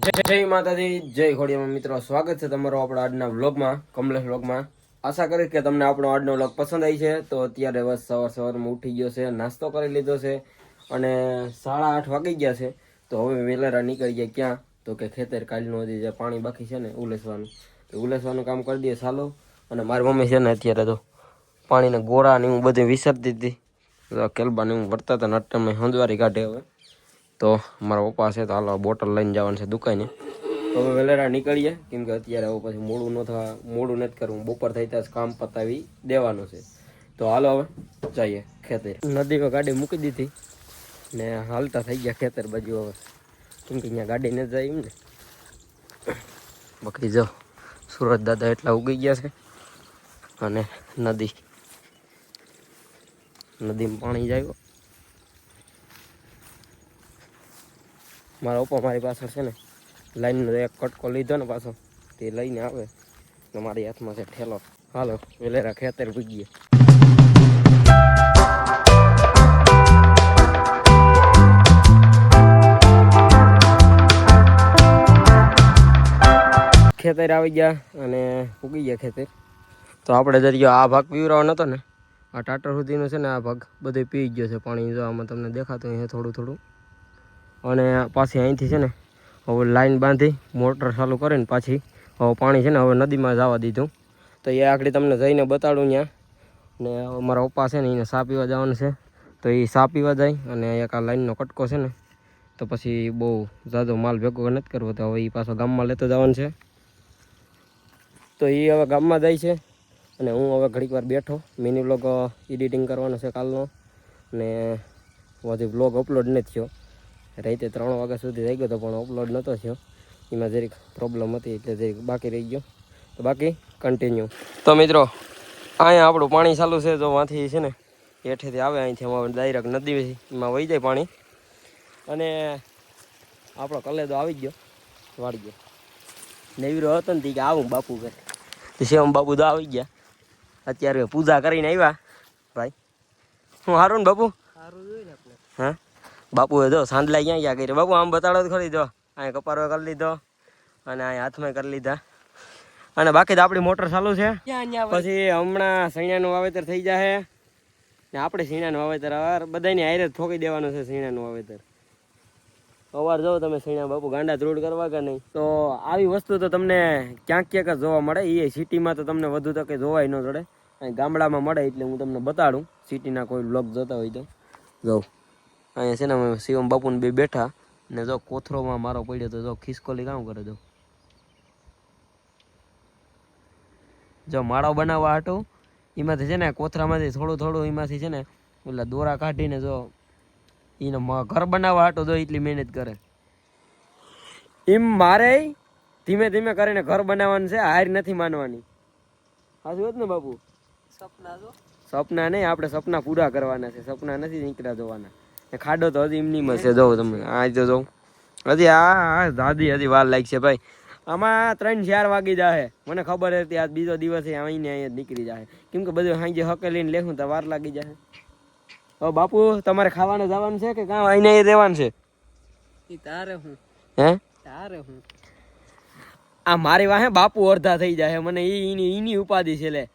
જય માતાજી, જય ખોડિયામાં મિત્રો. સ્વાગત છે તમારો આપણા આજના વ્લોગમાં, કમલેશ વ્લોગમાં. આશા કરીશ કે તમને આપણો આજનો વ્લોગ પસંદ આવી છે. તો અત્યારે બસ સવાર સવારમાં ઉઠી ગયો છે, નાસ્તો કરી લીધો છે અને સાડા આઠ વાગી ગયા છે. તો હવે વેલેરા નીકળી ગયા ક્યાં? તો કે ખેતર કાલનું હજી જે પાણી બાકી છે ને ઉલેસવાનું. તો ઉલેસવાનું કામ કરી દઈએ, ચાલો. અને મારી મમ્મી છે ને અત્યારે તો પાણીના ગોળા ને હું બધી વિસરતી હતી. કેલબા કેલબાને હું વર્તા હતા નટ્ટમે હંજવારી કાઢે હવે. તો મારા પપ્પા છે તો હાલો બોટલ લઈને જવાનું છે દુકાને. હવે વેલેરા નીકળીએ, કેમ કે અત્યારે આવું પછી મોડું ન થવા, મોડું નથી કરવું. બપોર થઈ ત્યાં કામ પતાવી દેવાનું છે. તો હાલો હવે, જઈએ ખેતર. નદીમાં ગાડી મૂકી દીધી ને હાલતા થઈ ગયા ખેતર બાજુ હવે. કેમ કે અહીંયા ગાડી નથી જાય એમ ને બાકી જો, સુરત દાદા એટલા ઉગી ગયા છે અને નદી, નદીમાં પાણી જાય. મારા પપ્પા મારી પાછળ છે ને, લાઈનનો એક કટકો લીધો ને પાછો, તે લઈને આવે. ને મારી હાથમાં છે ઠેલો. હાલો, વેલેરા ખેતર ભૂગીએ. ખેતર આવી ગયા અને ઉગી ગયા ખેતર. તો આપણે જરીયો આ ભાગ પીવરાવાનો નતો ને, આ ટાટર સુધીનો છે ને આ ભાગ બધે પી ગયો છે. પાણી જો આમાં તમને દેખાતું અહીંયા થોડું થોડું. અને પાછી અહીંથી છે ને હવે લાઈન બાંધી મોટર ચાલુ કરીને પાછી હવે પાણી છે ને હવે નદીમાં જવા દીધું. તો એ આખડી તમને જઈને બતાડું ત્યાં ને મારા પપ્પા છે ને એને સા પીવા જવાનું છે. તો એ સા પીવા જાય અને એક આ લાઈનનો કટકો છે ને, તો પછી બહુ જાદો માલ ભેગો નથી કરવો. તો હવે એ પાછો ગામમાં લેતો જવાનું છે. તો એ હવે ગામમાં જાય છે અને હું હવે ઘડીક વાર બેઠો. મિની વ્લોગ એડિટિંગ કરવાનો છે કાલનો. ને હજી વ્લોગ અપલોડ નથી થયો. રાતે ત્રણ વાગ્યા સુધી થઈ ગયો હતો પણ અપલોડ નહોતો થયો. એમાં જરીક પ્રોબ્લેમ હતી એટલે જરીક બાકી રહી ગયો. તો બાકી કન્ટિન્યુ તો મિત્રો અહીંયા આપણું પાણી ચાલુ છે તો વાંથી છે ને હેઠેથી આવે અહીંથી અમારે ડાયરેક્ટ નદી એમાં વહી જાય પાણી. અને આપણો કલેદો આવી ગયો વાળી ગયો. નેવીરો હતો ને તી કે આવું બાપુ કે તે શિવમ બાપુ તો આવી ગયા. અત્યારે પૂજા કરીને આવ્યા. ભાઈ હું સારું ને બાપુ? હા? બાપુએ જો સાંડલા ક્યાં ક્યાં કરી બાપુ આમ બતાડો તો ખરી જો. અહીંયા કપારો કરી લીધો અને અહીંયા હાથમાં કરી લીધા. અને બાકી તો આપણી મોટર ચાલુ છે. પછી હમણાં શૈણાનું વાવેતર થઈ જાય ને આપણે સૈણાનું વાવેતર અવાર બધાની હારે ઠોકી દેવાનું છે સૈણાનું વાવેતર. અવાર જો તમે સૈણા બાપુ ગાંડા ધ્રુડ કરવા કે નહીં? તો આવી વસ્તુ તો તમને ક્યાંક ક્યાંક જ જોવા મળે. એ સિટીમાં તો તમને વધુ તકે જોવાય ન જડે. અહીં ગામડામાં મળે એટલે હું તમને બતાડું. સિટીના કોઈ બ્લોગ જોતા હોય તો. જાઉં અહીંયા છે ને અમે શિવમ બાપુને બે બેઠા ને જો કોથરોમાં મારો પડ્યો તો જો ખિસકોલી કામ કરે જો જો માળો બનાવવા હતો એમાંથી છે ને કોથરામાંથી થોડું થોડું એમાંથી છે ને ઓલા દોરા કાઢીને જો એને ઘર બનાવવા હાટું જો એટલી મહેનત કરે. એમ મારે ધીમે ધીમે કરીને ઘર બનાવવાનું છે હાર નથી માનવાની. સાચું હોત ને બાપુ? સપના જો. સપના નહીં આપણે સપના પૂરા કરવાના છે સપના નથી નીકળ્યા જોવાના. ખાડો તો હજી એમની છે જોઉં તમે આ જો જોઉં. હજી આ દાદી હજી વાર લાગશે ભાઈ. આમાં ત્રણ ચાર વાગી જાહે. મને ખબર હતી આજ બીજો દિવસ અહીં અહીંયા નીકળી જાય કેમ કે બધું સાંજે હકેલીને લેખું તો વાર લાગી જાય હવે બાપુ તમારે ખાવાનું જવાનું છે કે કાં અહીંને અહીં રહેવાનું છે? તારે હું. હે? તારે હું. આ મારી વાહે બાપુ અડધા થઈ જાય મને એની એની ઉપાધિ છે લે.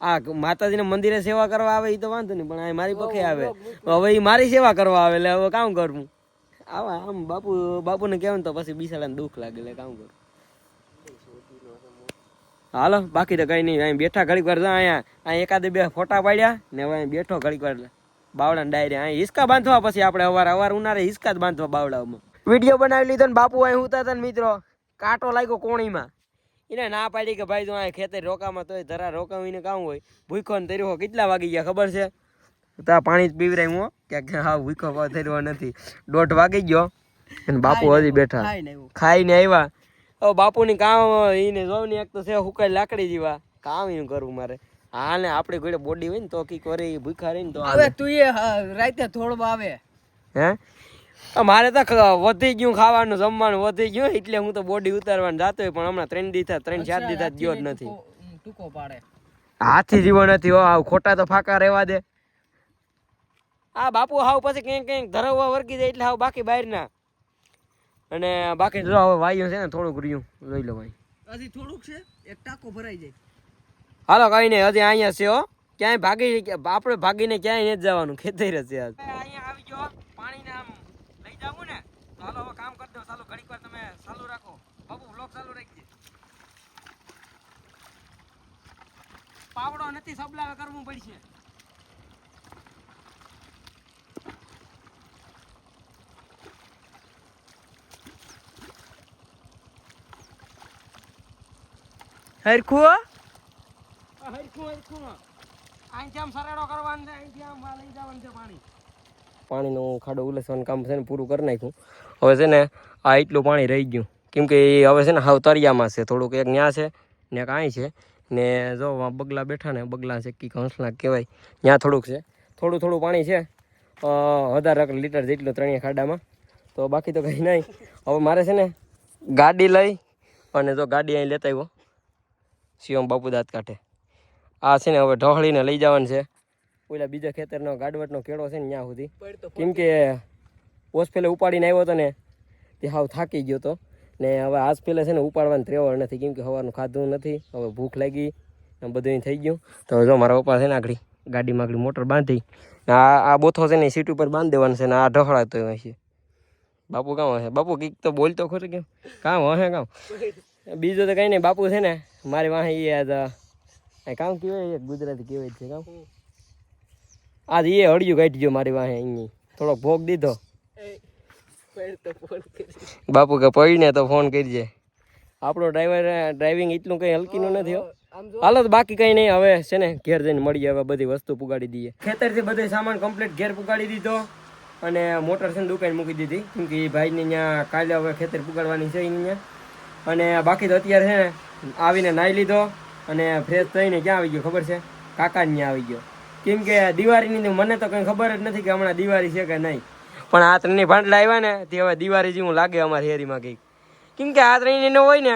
આ માતાજીના મંદિરે સેવા કરવા આવે એ તો વાંધો નહીં પણ આ મારી પખે આવે. હવે એ મારી સેવા કરવા આવે એટલે હવે કામ કરવું આવા આમ બાપુ બાપુને કહેવાય તો પછી બિસાડાને દુઃખ લાગે એટલે કામ કરું. હાલો બાકી તો કઈ નહીં અહીં બેઠા ઘડીક વાર જા અહીંયા અહીં એકાદે બે ફોટા પાડ્યા ને હવે અહીં બેઠો ઘડીક વાર બાવડા ડાયરે અહીં હિસકા બાંધવા પછી આપણે અવાર અવાર ઉનાળે હિસકા જ બાંધવા બાવડામાં વીડિયો બનાવી લીધો ને બાપુ અહીં ઉતા હતા ને મિત્રો કાંટો લાગ્યો કોણીમાં. એને ના પાડી કે ભાઈ તું આ ખેતર રોકામાં તોય ધરા રોકાવીને કામ હોય. ભૂખો ને તર્યો કેટલા વાગી ગયા ખબર છે? તો આ પાણી જ પીવરાય હું ક્યાંક હા ભૂખો ભાવ તર્યો નથી. દોઢ વાગી ગયો. અને બાપુ હજી બેઠા. ખાઈ ને એવું ખાઈને આવ્યા. હવે બાપુની કામ એને ને એક તો છે હુકાઈ લાકડી જેવા. કામ એનું કરવું મારે. હા ને આપણે ઘોડે બોડી હોય ને તો કી કરે ભૂખા રહી ને તો હવે તું એ રાતે થોડો આવે. હે? મારે તો વધી ગયું ખાવાનું જમવાનું વધી ગયું એટલે હું તો બોડી ઉતારવાનું જાતો પણ હમણાં ત્રણ દીધા ત્રણ ચાર દીધા ગયો જ નથી. ટૂંકો- પાડે. હાથી જીવો નથી આવ ખોટા તો ફાકા રહેવા દે. આ બાપુ હાવ પછી ક્યાંક ક્યાંક ધરવવા વર્ગી જાય એટલે હાવ બાકી બહાર ના અને બાકી જો હવે વાયુ છે ને થોડુંક રહ્યું. જોઈ લો ભાઈ. હજી થોડુંક છે એક ટાકો ભરાઈ જાય. હાલો કઈ નહીં હજી અહીંયા છે હો. ક્યાંય ભાગી આપણે ભાગીને ક્યાંય નથી જવાનું ખેતર છે. આજ અહીંયા આવી ગયો પાણીને જાવું ને? તો હાલો હવે કામ કરી દો. ચાલુ ઘડીક વાર તમે ચાલુ રાખો. બાબુ બ્લોક ચાલુ રાખજે. પાવડો નથી સબલાવે કરવું પડશે. હરખું હરખું હરખું. અહીંથી આમ સરેડો કરવાનો છે અહીંથી આમ લઈ જવાનું છે પાણી. પાણીનું ખાડો ઉલસવાનું કામ છે ને પૂરું કરી નાખ્યું. હવે છે ને આ એટલું પાણી રહી ગયું. કેમ કે એ હવે છે ને હાવ તરિયામાં છે. થોડુંક એક ન્યા છે ને કાંઈ છે. ને જો બગલા બેઠા ને, બગલા છે કી ઘંસલા કહેવાય. ત્યાં થોડુંક છે. થોડું થોડું પાણી છે. હજાર લીટર જેટલું ત્રણેય ખાડામાં. તો બાકી તો કંઈ નહીં. હવે મારે છે ને ગાડી લઈ અને જો ગાડી અહીં લેતા આવ્યો. શિવમ બાપુ દાંત કાઢે. આ છે ને હવે ઢોળીને લઈ જવાનું છે. ઓલા બીજા ખેતરનો ગાડવટનો કેળો છે ને ત્યાં સુધી. કેમ કે ઓસ પેલે ઉપાડીને આવ્યો હતો ને તે હાવ થાકી ગયો હતો. ને હવે આજ પેલે છે ને ઉપાડવાનું ત્રેવડ નથી. કેમ કે સવારનું ખાધું નથી હવે ભૂખ લાગી ને બધું થઈ ગયું. તો જો મારા પપ્પા છે ને આગળ ગાડીમાં આગળ મોટર બાંધી આ આ બોથો છે ને સીટ ઉપર બાંધી દેવાનું છે ને આ ઢહળાતો હોય છે. બાપુ કામ હશે? બાપુ કંઈક તો બોલતો ખોટું કેમ? કામ હશે કામ? બીજું તો કંઈ નહીં. બાપુ છે ને મારી વાહે એ કામ કહેવાય ગુજરાતી કહેવાય છે કામ. આજ એ હળિયું કાઢી ગયો મારી વાહે અહીં. થોડોક ભોગ દીધો. બાપુ કે પડીને તો ફોન કરજે. આપણો ડ્રાઈવર ડ્રાઇવિંગ એટલું કંઈ હલકીનું નથી હાલો તો બાકી કંઈ નહીં. હવે છે ને ઘેર જઈને મળી હવે બધી વસ્તુ પુગાડી દઈએ. ખેતરથી બધો સામાન કમ્પ્લીટ ઘેર પુગાડી દીધો અને મોટર છે ને દુકાન મૂકી દીધી. કેમ કે એ ભાઈને ત્યાં કાલે હવે ખેતર પુગાડવાની છે અહીંયા. અને બાકી તો અત્યારે છે ને આવીને નાહી લીધો અને ફ્રેશ થઈને ક્યાં આવી ગયો ખબર છે? કાકાને ત્યાં આવી ગયો. કેમ કે દિવાળીની મને તો કંઈ ખબર જ નથી કે હમણાં દિવાળી છે કે નહીં. પણ આ ત્રણની ભાંડલા આવ્યા ને, તે હવે દિવાળી જેવું લાગે અમારી હેરીમાં કંઈક. કેમ કે આ ત્રણની ન હોય ને,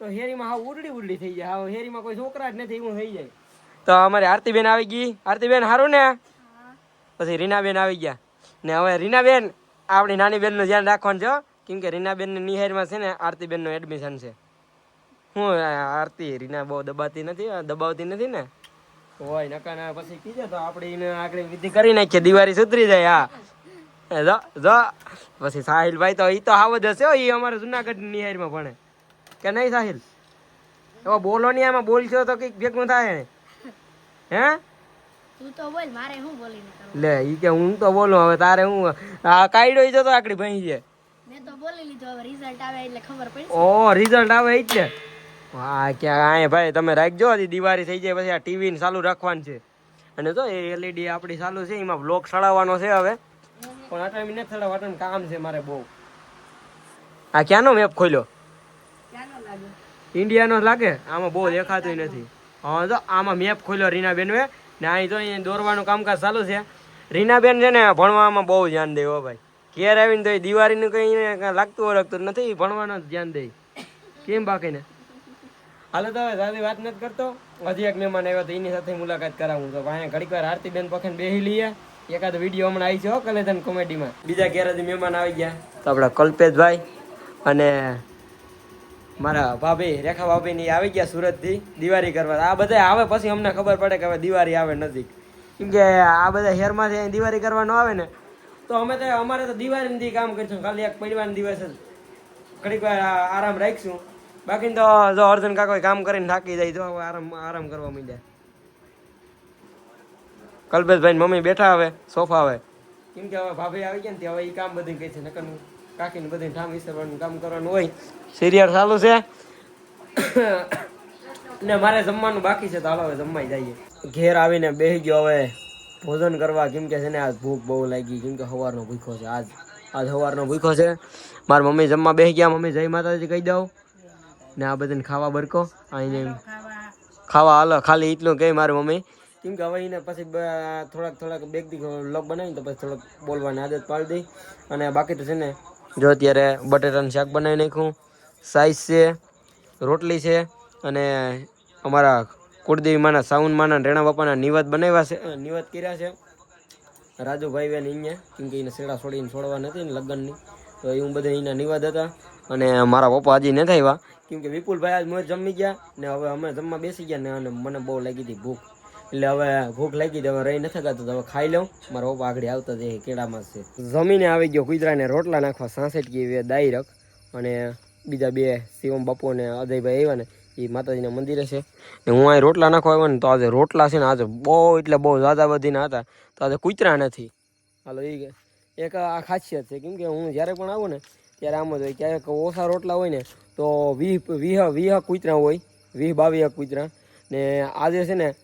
તો હેરીમાં હા ઉરડી ઉરડી થઈ જાય. હા હેરીમાં કોઈ છોકરા જ નથી, એવું થઈ જાય. તો અમારી આરતીબેન આવી ગઈ. આરતીબેન સારું ને? પછી રીનાબેન આવી ગયા. ને હવે રીનાબેન, આપણી નાની બેનનું ધ્યાન રાખવાનું છે. કેમ કે રીનાબેનની નિહારમાં છે ને, આરતીબેનનું એડમિશન છે. હું આરતી રીના બહુ દબાતી નથી દબાવતી નથી ને. હોય નકા ના પછી કીધે તો આપણે એને આગળ વિધિ કરી નાખીએ દિવાળી સુધરી જાય હા. જો જો. પછી સાહિલભાઈ તો એ તો આવો જ હશે એ અમારે જુનાગઢ નિહારમાં ભણે. કે નહીં સાહિલ? એવો બોલો નહીં આમાં બોલશો તો કંઈક ભેગું થાય ને. હે? તું તો લે ઈ કે હું તો બોલું હવે તારે હું આ કાયડો ઈ જતો આકડી ભાઈ છે. મેં તો બોલી લીધો હવે રિઝલ્ટ આવે એટલે ખબર પડી ઓ રિઝલ્ટ આવે જ ને હા ક્યાં? આય ભાઈ તમે રાખજો હજી દિવાળી થઈ જાય પછી આ ટીવી ને ચાલુ રાખવાનું છે. અને જો એ એલઈડી આપણી ચાલુ છે એમાં બ્લોક ચડાવવાનો છે હવે. પણ આ ટાઈમ નથી ચડાવવાનું કામ છે મારે બહુ. આ ક્યાંનો મેપ ખોલ્યો? ઇન્ડિયાનો જ લાગે? આમાં બહુ દેખાતું નથી. હા તો આમાં મેપ ખોલ્યો રીનાબેન ને અહીં તો અહીં દોરવાનું કામકાજ ચાલુ છે. રીનાબેન છે ને ભણવામાં બહુ ધ્યાન દે હો ભાઈ. ઘેર આવીને તો એ દિવાળીનું કંઈ કાંઈ લાગતું ઓળખતું નથી ભણવાનું જ ધ્યાન દે. કેમ બાકીને હાલો તો દાદી વાત નથી કરતો. હજી એક મહેમાન આવ્યો તો એની સાથે મુલાકાત કરાવું. તો અહીંયા ઘડીક વાર આરતીબેન પખેન બેહી લઈએ. એકાદ વીડિયો હમણાં આવી છે હો કલેધન કોમેડીમાં. બીજા ઘેર હજી મહેમાન આવી ગયા. તો આપણા કલ્પેશભાઈ અને મારા ભાભી, રેખા ભાભી ની આવી ગયા સુરતથી દિવાળી કરવા. આ બધા આવે પછી અમને ખબર પડે કે હવે દિવાળી આવે નજીક. કેમ કે આ બધા શહેરમાંથી અહીં દિવાળી કરવા આવે ને, તો અમે તો અમારે તો દિવાળીથી કામ કરીશું. ખાલી એક પડવાનો દિવસ જ. ઘડીક વાર આરામ રાખીશું. બાકી તો જો અર્જુન કાકો કામ કરીને થાકી જાય તો આરામ આરામ કરવા માંડ્યા. કલ્પેશભાઈ મમ્મી બેઠા હવે સોફા હવે. કેમ કે હવે ભાભી આવી ગયા ને હવે એ કામ બધું કહે છે નકર કાકીને બધું ઠામ વિસરવાનું કામ કરવાનું હોય. સિરિયલ ચાલુ છે? ને મારે જમવાનું બાકી છે તો હાલો હવે જમવાઈ જઈએ. ઘેર આવીને બેસી ગયો હવે. ભોજન કરવા કેમ કે છે ને આજ ભૂખ બહુ લાગી કેમ કે સવારનો ભૂખો છે આજ આજ સવારનો ભૂખો છે. મારી મમ્મી જમવા બેસી ગયા મમ્મી જય માતાજી કહી દઉં. ને આ બધાને ખાવા બરકો. અહીં ખાવા હાલો ખાલી એટલું કહે મારી મમ્મી. કેમ કે હવે એને પછી થોડાક થોડાક બેગ દી લોક બનાવીને તો પછી થોડોક બોલવાની આદત પાડી દઈ. અને બાકી તો છે ને જો અત્યારે બટેટાનું શાક બનાવી નાખ્યું સાઈઝ છે રોટલી છે અને અમારા કુળદેવી માના સાવન માના રેણા બાપાના નિવાદ બનાવ્યા છે નિવાદ કર્યા છે. રાજુભાઈ બેન અહીંયા કેમ કે એને શેડા છોડીને છોડવા નથી ને લગ્નની. તો એ હું બધા એના નિવાદ હતા. અને મારા પપ્પા હજી નથી આવ્યા. કેમ કે વિપુલભાઈ આજ મોજ જમી ગયા ને હવે અમે જમવા બેસી ગયા ને અને મને બહુ લાગી હતી ભૂખ. એટલે હવે ભૂખ લાગી હતી, હવે રહી નથી ગાતું હવે ખાઈ લઉં. મારો પપ્પા આગળ આવતા જઈએ કેળામાં છે. જમીને આવી ગયો કુતરાને રોટલા નાખવા સાસઠ કે દાયરક અને બીજા બે શિવમ બાપુ અને અજયભાઈ આવ્યા ને એ માતાજીના મંદિરે છે. ને હું અહીં રોટલા નાખવા આવ્યો ને તો આજે રોટલા છે ને આજે બહુ એટલે બહુ ઝાઝા બધીના હતા. તો આજે કૂતરા નથી. હાલો એ એક આ ખાસિયત છે. કેમ કે હું જ્યારે પણ આવું ને ત્યારે આમ જ હોય. ક્યારેક ઓછા રોટલા હોય ને, તો વીહ વીહ વીહ કૂતરા હોય. વીહ બાવીહ કૂતરા. ને આજે છે ને,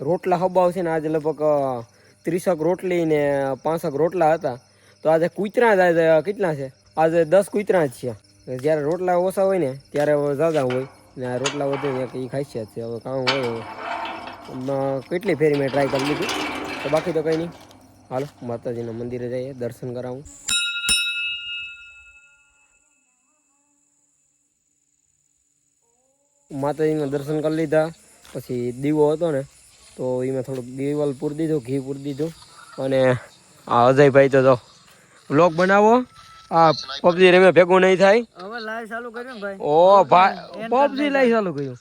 રોટલા હબાવ છે ને, આજે લગભગ ત્રીસક રોટલી ને પાંસઠ રોટલા હતા. તો આજે કૂતરા જ આજે કેટલા છે? આજે દસ કૂતરા જ છે. જ્યારે રોટલા ઓછા હોય ને, ત્યારે ઝાઝા હોય. ને રોટલા વધે એ ખાસિયત છે. હવે કામ હોય કેટલી ફેરી મેં ટ્રાય કરી લીધી. તો બાકી તો કંઈ નહીં. હાલો, માતાજીના મંદિરે જઈએ, દર્શન કરાવું. માતાજીના દર્શન કરી લીધા. પછી દીવો હતો ને તો એમાં થોડુંક દીવાલ પૂરી દીધું ઘી પૂરી દીધું. અને આ અજયભાઈ તો જો બ્લોગ બનાવો. આ પબજી રમે ભેગું નહીં થાય. હવે લાઈવ ચાલુ કર્યું ભાઈ. ઓ ભાઈ પબજી લાઈ ચાલુ કર્યું.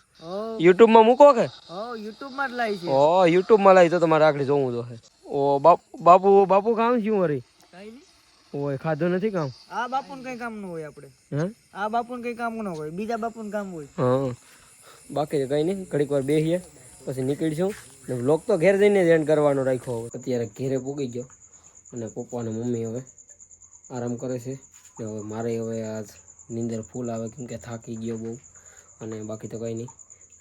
યુટ્યુબમાં મૂકો કે? ઓ યુટ્યુબમાં છે. ઓ લાવી તો તમારે આગળ જોવું તો ઓ બાપુ બાપુ બાપુ કામ શું હરી? કઈ નહીં. ઓય ખાધો નથી કામ? આ બાપુને કઈ કામ ન હોય આપણે. હે? આ બાપુને કઈ કામ ન હોય બીજા બાપુને કામ હોય. હા. બાકી કંઈ નહીં. ઘડીક વાર બેસીએ પછી નીકળીશું. ને તો ઘેર જઈને જ એન્ડ કરવાનો રાખ્યો હવે. અત્યારે ઘેરે પૂગી ગયો. અને પપ્પા અને મમ્મી હવે આરામ કરે છે. ને હવે મારે હવે આ નીંદર ફૂલ આવે કેમ કે થાકી ગયો બહુ. અને બાકી તો કંઈ નહીં.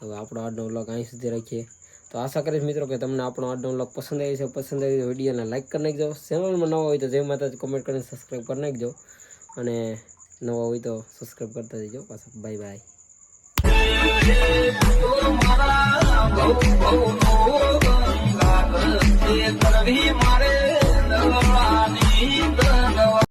હવે આપણો આજનો વ્લોગ અહીં સુધી રાખીએ. તો આશા કરીશ મિત્રો કે તમને આપણો આજનો વ્લોગ પસંદ આવી છે. પસંદ આવી તો વિડીયોને લાઇક કરી નાખજો. ચેનલમાં નવા હોય તો જય માતાજી કોમેન્ટ કરીને સબસ્ક્રાઈબ કરી નાખજો. અને નવા હોય તો સબસ્ક્રાઈબ કરતા જજો પાછા. બાય બાય કરવી મારે નવાની